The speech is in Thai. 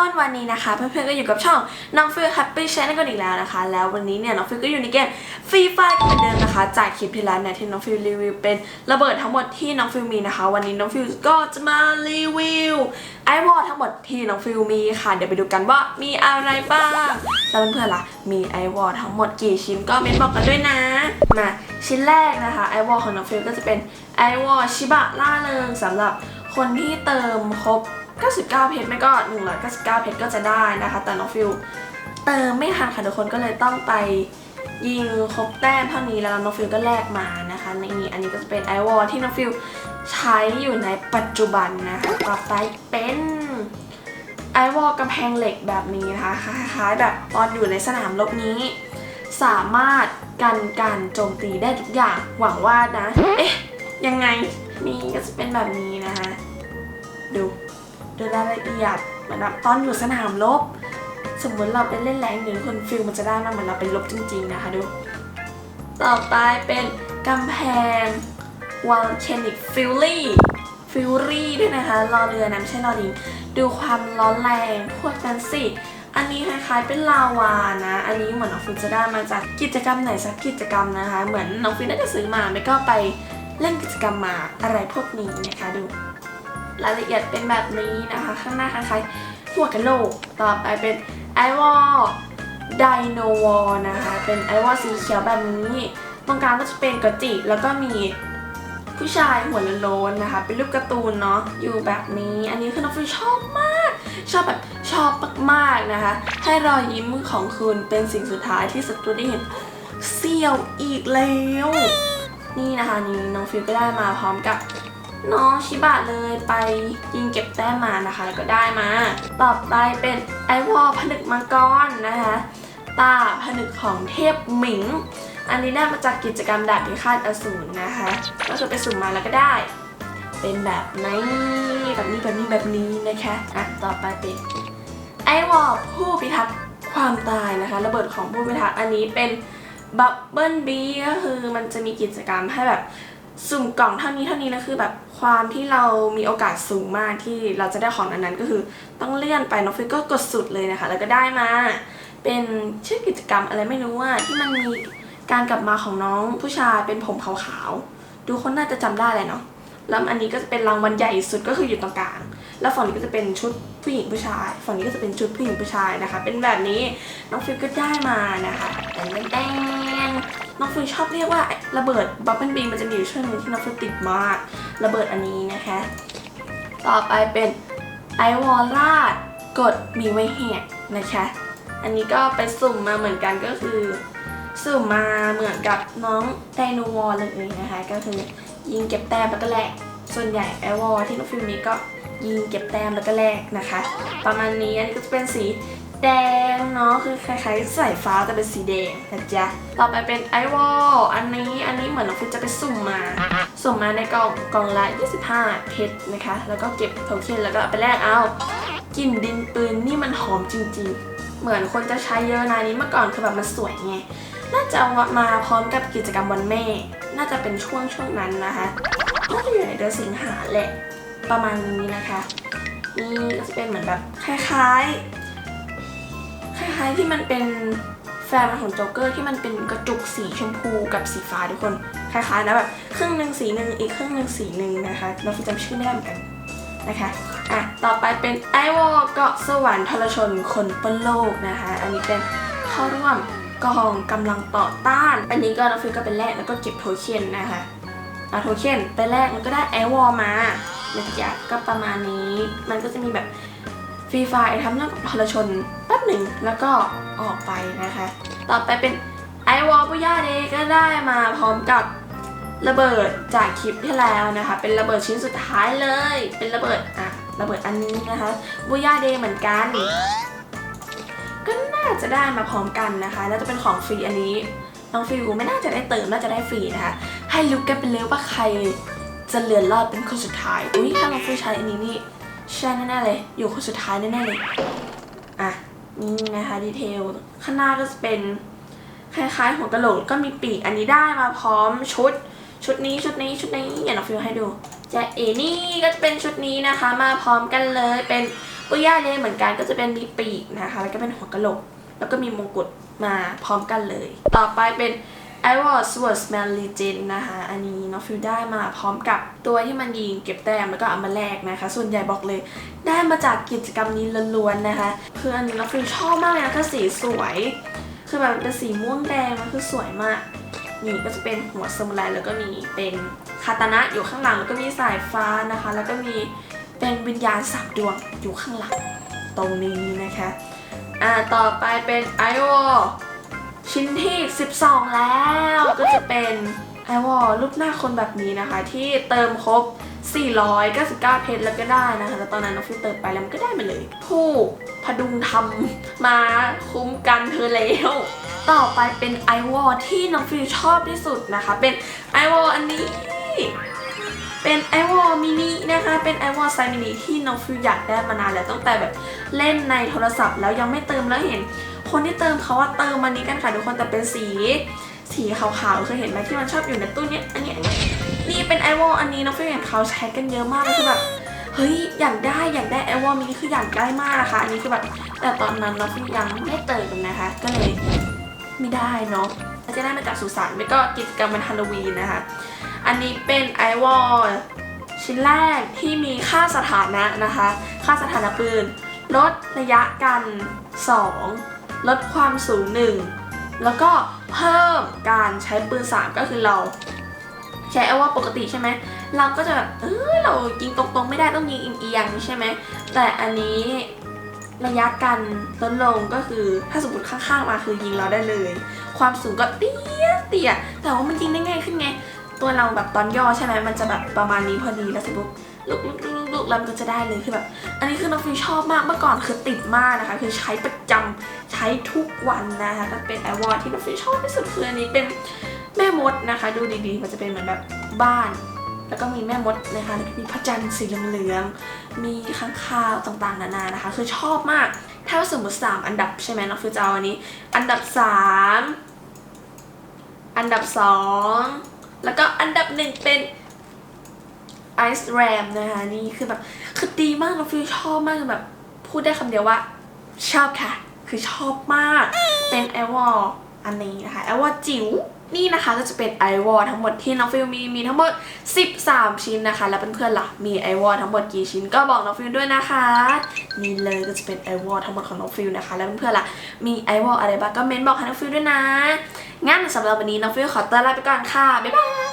คนวันนี้นะคะ เพื่อนๆก็อยู่กับช่องน้องฟิลแฮปปี้ช n นลกันอีกแล้วนะคะ แล้ววันนี้เนี่ยน้องฟิลก็อยู่ในเกมฟรีไฟกันเหมือนเดิมนะคะ จากคลิปที่แล้วเนี่ยที่น้องฟิลรีวิวเป็นระเบิดทั้งหมดที่น้องฟิลมีนะคะ วันนี้น้องฟิลก็จะมารีวิวไอวอลทั้งหมดที่น้องฟิลมีค่ะ เดี๋ยวไปดูกันว่ามีอะไรบ้าง แล้วเพื่อนๆล่ะมีไอวอลทั้งหมดกี่ชิ้นก็เม้นบอกกันด้วยนะมาชิ้นแรกนะคะไอวอลของน้องฟิลก็จะเป็นไอวอลชิบะล่าเริงสำหรับคนที่เติมครบ 99 เพชรไม่ก็ 199 เพชรก็จะได้นะคะ แต่น้องฟิลเติมไม่ทันค่ะทุกคนก็เลยต้องไปยิงครบแต้มเท่านี้แล้วน้องฟิลก็แลกมานะคะในี่อันนี้ก็จะเป็นไอวอลที่น้องฟิลใช้อยู่ในปัจจุบันนะคะต่อไปเป็นไอวอลกำแพงเหล็กแบบนี้นะคะคล้ายๆแบบตอนอยู่ในสนามรบนี้ สามารถกันการโจมตีได้ทุกอย่างหวังว่านะ เอ๊ะ ยังไงนี่ก็จะเป็นแบบนี้นะคะ ดู ดูรายละเอียดเหมือนแบบตอนอยู่สนามรบสมมติเราไปเล่นแรงหนึ่งคนฟิลมันจะได้มาเหมือนเราไปรบจริง ๆ นะคะดู ต่อไปเป็นกำแพงวอลเชนิกฟิลลี่ฟิลลี่ด้วยนะคะรอเรือนะไม่ใช่รอลิงดูความร้อนแรงพวกนั้นสิอันนี้คล้ายๆเป็นลาวานะ อันนี้เหมือนน้องฟิลจะได้มาจากกิจกรรมไหนสักกิจกรรมนะคะ เหมือนน้องฟิลน่าจะซื้อมาไม่ก็ไปเล่นกิจกรรมมาอะไรพวกนี้นะคะดู รายละเอียดเป็นแบบนี้นะคะ ข้างหน้าคล้ายๆหัวกะโหลกต่อไปเป็นไอวอลไดโนวอลนะคะ เป็นไอวอลสีเขียวแบบนี้ตรงกลางก็จะเป็นกระจิแล้วก็มีผู้ชายหัวโลนนะคะ เป็นรูปการ์ตูนเนาะอยู่แบบนี้ อันนี้คือน้องฟิวชอบมาก ชอบแบบชอบมากๆนะคะ ให้รอยยิ้มของคุณเป็นสิ่งสุดท้ายที่ศัตรูได้เห็นเสี้ยวอีกแล้ว นี่นะคะนี่น้องฟิวก็ได้มาพร้อมกับ น้องชิบะเลยไปยิงเก็บแต้มมานะคะ แล้วก็ได้มา ต่อไปเป็นไอวอลผนึกมังกรนะคะ ตาผนึกของเทพหมิง อันนี้ได้มาจากกิจกรรมดาบพิฆาตอสูรนะคะก็คือไปสุ่มมาแล้วก็ได้ เป็นแบบนี้แบบนี้แบบนี้แบบนี้นะคะอะต่อไปเป็นไอวอลผู้พิทักษ์ความตายนะคะ ระเบิดของผู้พิทักษ์อันนี้เป็นบับเบิลบีก็คือมันจะมีกิจกรรมให้แบบ สุ่มกล่องเท่านี้เท่านี้นะคือแบบความที่เรามีโอกาสสูงมากที่เราจะได้ของนั้นก็คือต้องเลื่อนไปน้องฟิกก็กดสุดเลยนะคะ แล้วก็ได้มา เป็นชื่อกิจกรรมอะไรไม่รู้ว่าที่มันมีการกลับมาของน้องผู้ชายเป็นผมขาวๆดูคนน่าจะจำได้เลยเนาะแล้วอันนี้ก็จะเป็นรางวัลใหญ่สุดก็คืออยู่ตรงกลาง แล้วฝั่งนี้ก็จะเป็นชุดผู้หญิงผู้ชาย ฝั่งนี้ก็จะเป็นชุดผู้หญิงผู้ชายนะคะ เป็นแบบนี้น้องฟิลก็ได้มานะคะแต่แดง น้องฟิลชอบเรียกว่าระเบิดบับเบิลบีมันจะมีอยู่ช่วงหนึงที่น้องฟิลติดมาก ระเบิดอันนี้นะคะ ต่อไปเป็นไอวอลลาดกดมีไว้แหกนะคะ อันนี้ก็ไปสุ่มมาเหมือนกันก็คือ สุ่มมาเหมือนกับน้องไดโนวอลเลยนะคะ ก็คือยิงเก็บแต้มแล้วก็แลกส่วนใหญ่ไอวอลที่น้องฟิลมีก็ยิงเก็บแต้มแล้วก็แลกนะคะ ประมาณนี้อันนี้ก็จะเป็นสี แดงเนาะคือคล้ายๆสายฟ้าแต่เป็นสีแดงนะจ๊ะต่อไปเป็นไอวอลอันนี้อันนี้เหมือนน้องฟิลจะไปสุ่มมาส่งมาในกล่องกล่องละ 25 เพชรนะคะ แล้วก็เก็บโทเค็นแล้วก็ไปแลกเอากลิ่นดินปืนนี่มันหอมจริงๆ เหมือนคนจะใช้เยอะนานี้เมื่อก่อนคือแบบมันสวยไงน่าจะเอามาพร้อมกับกิจกรรมวันแม่ น่าจะเป็นช่วงช่วงนั้นนะคะน่าจะอยู่ในเดือนสิงหาแหละประมาณนี้นะคะนี่ก็จะเป็นเหมือนแบบคล้ายๆ คล้ายๆที่มันเป็นแฟนของโจ๊กเกอร์ที่มันเป็นกระจุกสีชมพูกับสีฟ้าทุกคนคล้ายๆนะแบบครึ่งหนึ่งสีหนึ่งอีกครึ่งหนึ่งสีหนึ่งนะคะเราจำชื่อไม่ได้เหมือนกันนะคะอะต่อไปเป็นไอวอลเกาะสวรรค์ทรชนคนปนโลกนะคะอันนี้เป็นเข้าร่วมกองกำลังต่อต้าน อันนี้ก็น้องฟิลก็เป็นแรกแล้วก็เก็บโทเค็นนะคะเอาโทเค็นไปแรกแล้วก็ได้ไอวอลมานะจ๊ะก็ประมาณนี้มันก็จะมีแบบ ฟรีไฟทำเรื่องกับทรชนแป๊บหนึ่งแล้วก็ออกไปนะคะ ต่อไปเป็นไอวอลปุย่าเดก็ได้มาพร้อมกับระเบิดจากคลิปที่แล้วนะคะ เป็นระเบิดชิ้นสุดท้ายเลย เป็นระเบิดอะระเบิดอันนี้นะคะบูย่าเดเหมือนกัน ก็น่าจะได้มาพร้อมกันนะคะแล้วจะเป็นของฟรีอันนี้น้องฟิวไม่น่าจะได้เติมน่าจะได้ฟรีนะคะ ให้ลุ้นกันไปเลยว่าใครจะเหลือรอดเป็นคนสุดท้ายอุ้ยถ้าน้องฟิวใช้อันนี้นี่ ใช่แน่ๆเลย อยู่คนสุดท้ายแน่ๆเลย อะ นี่นะคะดีเทล ข้างหน้าก็จะเป็น คล้ายๆหัวกะโหลกก็มีปีกอันนี้ได้มาพร้อมชุด ชุดนี้ชุดนี้ชุดนี้อย่าน้องฟิวให้ดูจะเอนี่ก็จะเป็นชุดนี้นะคะ มาพร้อมกันเลยเป็นตัวย่าเนี่ยเหมือนกันก็จะเป็นมีปีกนะคะ แล้วก็เป็นหัวกะโหลก แล้วก็มีมงกุฎมาพร้อมกันเลย ต่อไปเป็น i w a r Sword Smell Legend นะคะ อันนี้น้องฟิวได้มาพร้อมกับตัวที่มันยิงเก็บแต้มแล้วก็เอามาแลกนะคะ ส่วนใหญ่บอกเลย ได้มาจากกิจกรรมนี้ล้วนๆนะคะคืออันนี้องฟิวชอบมากเลยนะคือสีสวย คือแบบเป็นสีม่วงแดงมันคือสวยมาก นี่ก็จะเป็นหัวสมุไรแล้วก็มีเป็นคาตานะอยู่ข้างหลังแล้วก็มีสายฟ้านะคะ แล้วก็มีเป็นวิญญาณสามดวงอยู่ข้างหลังตรงนี้นะคะ อ่าต่อไปเป็นไอวอ ชิ้นที่ 12 แล้วก็จะเป็นไอวอลรูปหน้าคนแบบนี้นะคะ ที่เติมครบ 499 เพชรแล้วก็ได้นะคะแล้วตอนนั้นน้องฟิวเติมไปแล้วมันก็ได้มาเลย ผู้พดุงทำมาคุ้มกันเธอแล้ว ต่อไปเป็นไอวอลที่น้องฟิวชอบที่สุดนะคะ เป็นไอวอลอันนี้ เป็นไอวอมินินะคะ เป็นไอวอไซมินิที่น้องฟิวอยากได้มานานแล้วตั้งแต่แบบเล่นในโทรศัพท์ แล้วยังไม่เติมแล้วเห็น คนที่เติมเขาว่าเติมมันนี้กันค่ะทุกคนแต่เป็นสี สีขาวๆเคยเห็นไหมที่มันชอบอยู่ในตู้เนี้ยอันเนี้ยอันนี้นี่เป็นไอวอลอันนี้น้องฟิวเห็นเขาใช้กันเยอะมากคือแบบเฮ้ยอยากได้อยากได้ไอวอลมินิคืออยากได้มากนะคะอันนี้คือแบบแต่ตอนนั้นน้องฟิวยังไม่เติมนะคะ ก็เลยไม่ได้เนาะจจะได้มาจากสุสานไม่ก็กิจกรรมวันฮาโลวีนนะคะ อันนี้เป็นไอวอลชิ้นแรกที่มีค่าสถานะนะคะ ค่าสถานะปืน ลดระยะกัน 2 ลดความสูง 1 แล้วก็เพิ่มการใช้ปืน 3 ก็คือเราใช้ไอวอลปกติใช่ไหมเราก็จะแบบเออเรายิงตรงๆไม่ได้ต้องยิงเอียงใช่ไหมแต่อันนี้ระยะกันลดลงก็คือถ้าสมมติข้างๆมาคือยิงเราได้เลย ความสูงก็เตี้ยเตี้ยแต่ว่ามันยิงได้ง่ายขึ้นไง ตัวเราแบบตอนย่อใช่ไหมมันจะแบบประมาณนี้พอดีแล้วสมมติลุกลุกลุกลุกลุกแล้วมันก็จะได้เลยคือแบบ อันนี้คือน้องฟิวชอบมากเมื่อก่อนคือติดมากนะคะ คือใช้ประจำใช้ทุกวันนะคะก็เป็นไอวอร์ที่น้องฟิวชอบที่สุดคืออันนี้เป็นแม่มดนะคะ ดูดีๆ มันจะเป็นเหมือนแบบบ้าน แล้วก็มีแม่มดนะคะแล้วก็มีพระจันทร์สีเหลืองๆมีข้างคาวต่างๆ นานานะคะ คือชอบมากถ้าสมมติสามอันดับใช่ไหมน้องฟิวจะเอาอันนี้ อันดับสามอันดับสอง แล้วก็อันดับหนึ่งเป็นไอซ์แรมนะคะนี่คือแบบคือดีมากน้องฟิวชอบมากแบบ พูดได้คำเดียวว่า ชอบค่ะ คือชอบมาก เป็นแอวอลอันนี้นะคะแอวอลจิ๋ว นี่นะคะก็จะเป็นไอวอลทั้งหมดที่น้องฟิลมีมีทั้งหมด 13 ชิ้นนะคะ แล้วเพื่อนๆล่ะมีไอวอลทั้งหมดกี่ชิ้นก็บอกน้องฟิลด้วยนะคะนี่เลยก็จะเป็นไอวอลทั้งหมดของน้องฟิลนะคะ แล้วเพื่อนๆล่ะมีไอวอลอะไรบ้างก็เมนบอกให้น้องฟิลด้วยนะงั้นสำหรับวันนี้น้องฟิลขอตัวลาไปก่อนค่ะบ๊ายบาย